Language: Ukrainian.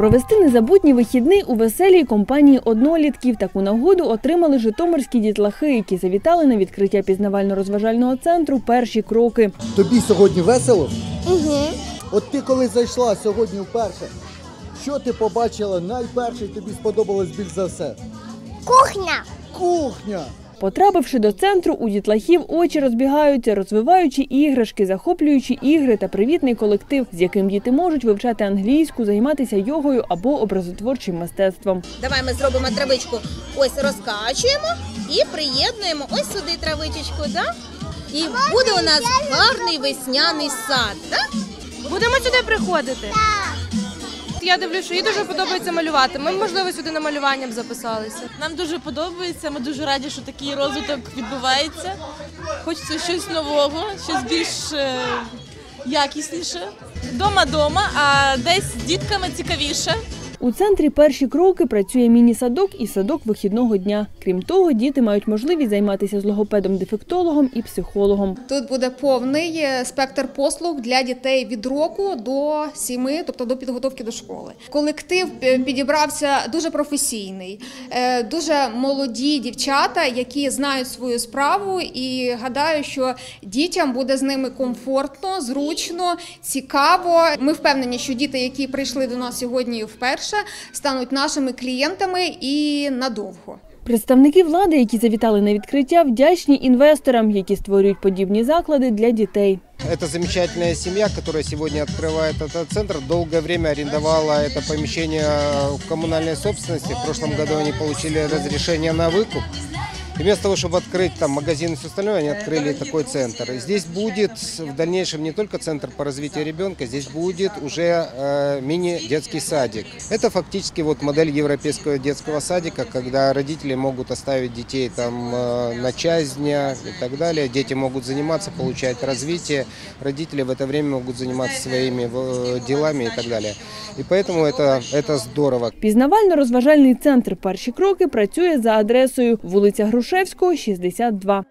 Провести незабутній вихідний у веселій компанії однолітків. Таку нагоду отримали житомирські дітлахи, які завітали на відкриття пізнавально-розважального центру перші кроки. Тобі сьогодні весело? Угу. От ти коли зайшла сьогодні вперше, що ти побачила найперше і тобі сподобалось більш за все? Кухня. Кухня! Потрапивши до центру, у дітлахів очі розбігаються, розвиваючи іграшки, захоплюючі ігри та привітний колектив, з яким діти можуть вивчати англійську, займатися йогою або образотворчим мистецтвом. Давай ми зробимо травичку. Ось розкачуємо і приєднуємо ось сюди травичечку, да? І буде у нас гарний весняний сад, так? Будемо сюди приходити? Я дивлюся, що їй дуже подобається малювати. Ми, можливо, сюди на малювання б записалися. Нам дуже подобається. Ми дуже раді, що такий розвиток відбувається. Хочеться щось нового, щось більш е, якісніше. Дома дома, а десь з дітками цікавіше. У центрі перші кроки працює міні-садок і садок вихідного дня. Крім того, діти мають можливість займатися з логопедом-дефектологом і психологом. Тут буде повний е, спектр послуг для дітей від року до сіми, тобто до підготовки до школи. Колектив е, підібрався дуже професійний, е, дуже молоді дівчата, які знають свою справу, і гадаю, що дітям буде з ними комфортно, зручно, цікаво. Ми впевнені, що діти, які прийшли до нас сьогодні вперше, стануть нашими клієнтами і надовго. Представники влади, які завітали на відкриття, вдячні інвесторам, які створюють подібні заклади для дітей. Это замечательная семья, которая сегодня открывает этот центр. Долгое время арендовала это помещение в коммунальной собственности. В прошлом году они получили разрешение на выкуп. И вместо того, чтобы открыть там магазин и все остальное, они открыли такой центр. И здесь будет в дальнейшем не только центр по развитию ребенка, здесь будет уже э, мини-детский садик. Это фактически вот модель европейского детского садика, когда родители могут оставить детей там э, на часть дня и так далее. Дети могут заниматься, получать развитие. Родители в это время могут заниматься своими э, делами и так далее. И поэтому это, это здорово. Пізнавально-розважальний центр Перші кроки працює за адресою вулиця Грушевського, 62.